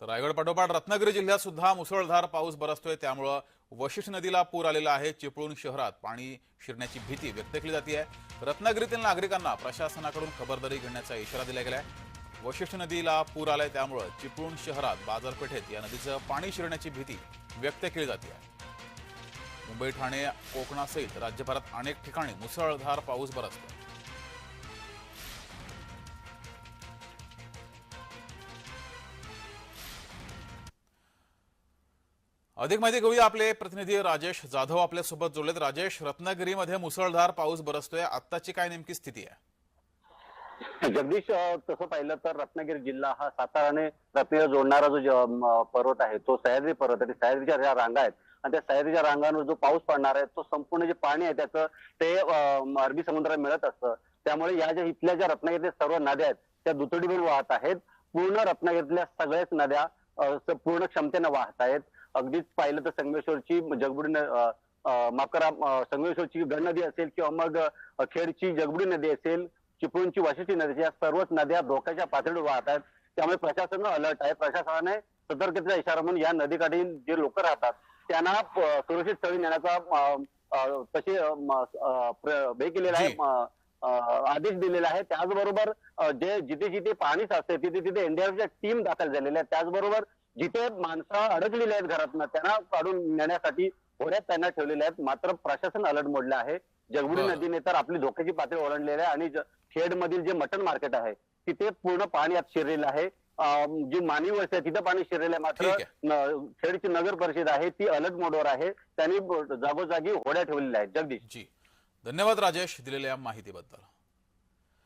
तर रायगड पाठोपाठ रत्नागिरी जिल्ह्यात सुद्धा मुसळधार पाऊस बरसतोय. त्यामुळं वशिष्ठ नदीला पूर आलेला आहे. चिपळूण शहरात पाणी शिरण्याची भीती व्यक्त केली जाते रत्नागिरीतील नागरिकांना प्रशासनाकडून खबरदारी घेण्याचा इशारा दिला गेलाय. वशिष्ठ नदीला पूर आलाय त्यामुळं चिपळूण शहरात बाजारपेठेत या नदीचं पाणी शिरण्याची भीती व्यक्त केली जाते मुंबई ठाणे कोकणासहित राज्यभरात अनेक ठिकाणी मुसळधार पाऊस बरसतोय. अधिक माहिती घेऊया आपले प्रतिनिधी राजेश जाधव आपल्यासोबत जोडलेत. राजेश रत्नागिरीमध्ये मुसळधार पाऊस बरसतोय. आत्ताची काय नेमकी स्थिती आहे? जगदीश तसं पाहिलं तर रत्नागिरी जिल्हा हा सातारा आणि रत्नागिरी जोडणारा जो पर्वत आहे तो सह्याद्री पर्वत आहे. सह्याद्रीच्या ज्या रांगा आहेत आणि त्या सह्याद्रीच्या रांगांवर जो पाऊस पडणार आहे तो संपूर्ण जे पाणी आहे त्याचं ते अरबी समुद्रात मिळत असतं. त्यामुळे या ज्या इथल्या ज्या रत्नागिरीतल्या सर्व नद्या आहेत त्या दुतडीवर वाहत आहेत. पूर्ण रत्नागिरीतल्या सगळ्याच नद्या पूर्ण क्षमतेनं वाहत आहेत. अगदीच पाहिलं तर संगमेश्वरची जगबुडी न- अं, अं, माफ करा अं, संगमेश्वरची गण नदी असेल किंवा मग खेडची जगबुडी नदी असेल चिपळूणची वाशिष्ठी नदी या सर्वच नद्या धोक्याच्या पातळीवर वाहत आहेत. त्यामुळे प्रशासन अलर्ट आहे. प्रशासनाने सतर्कतेचा इशारा म्हणून या नदीकाठील जे लोक राहतात त्यांना सुरक्षित स्थळी नेण्याचा तसे हे केलेला आहे. आदेश दिलेला आहे. त्याचबरोबर जे जिथे जिथे पाणी साचते तिथे तिथे एनडीआरएफच्या टीम दाखल झालेल्या आहेत. त्याचबरोबर जिथे माणसं अडकलेली आहेत घरातनं त्यांना काढून नेण्यासाठी होड्यात त्यांना ठेवलेल्या आहेत. मात्र प्रशासन अलर्ट मोडलं आहे. जगबुडी. नदीने तर आपली धोक्याची पातळी ओलांडलेली आहे आणि खेड मधील जे मटन मार्केट आहे तिथे पूर्ण पाणी आत शिरलेलं आहे. जी मानवी वस्ती आहे तिथं पाणी शिरलेलं आहे. मात्र खेडची नगर परिषद आहे ती अलर्ट मोडवर आहे. त्यांनी जागोजागी होड्या ठेवलेल्या आहेत. जगदीश. जी. धन्यवाद राजेश दिलेल्या माहितीबद्दल.